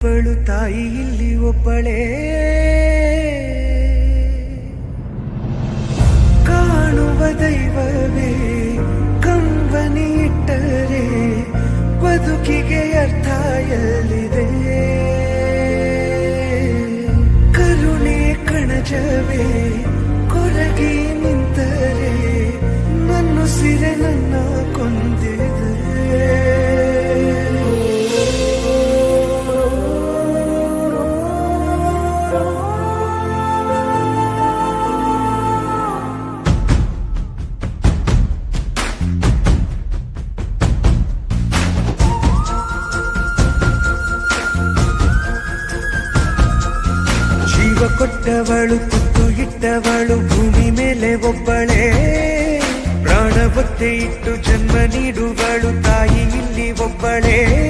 ಅವಳು ತಾಯಿ ಇಲ್ಲಿ ಒಬ್ಬಳೇ. ಕಾಣುವ ದೈವವೇ ಕಂಬನಿ ಇಟ್ಟರೆ ಬದುಕಿಗೆ ಅರ್ಥ ಎಲ್ಲಿದೆ? ಕರುಣೆ ಕಣಜವೇ ಜೀವ ಕೊಟ್ಟವಳು ಕುತ್ತು ಇಟ್ಟವಳು, ಭೂಮಿ ಮೇಲೆ ಒಬ್ಬಳೇ. ಪ್ರಾಣ ಒತ್ತೆ ಇಟ್ಟು ಜನ್ಮ ನೀಡುವಳು, ತಾಯಿ ಇಲ್ಲಿ ಒಬ್ಬಳೇ.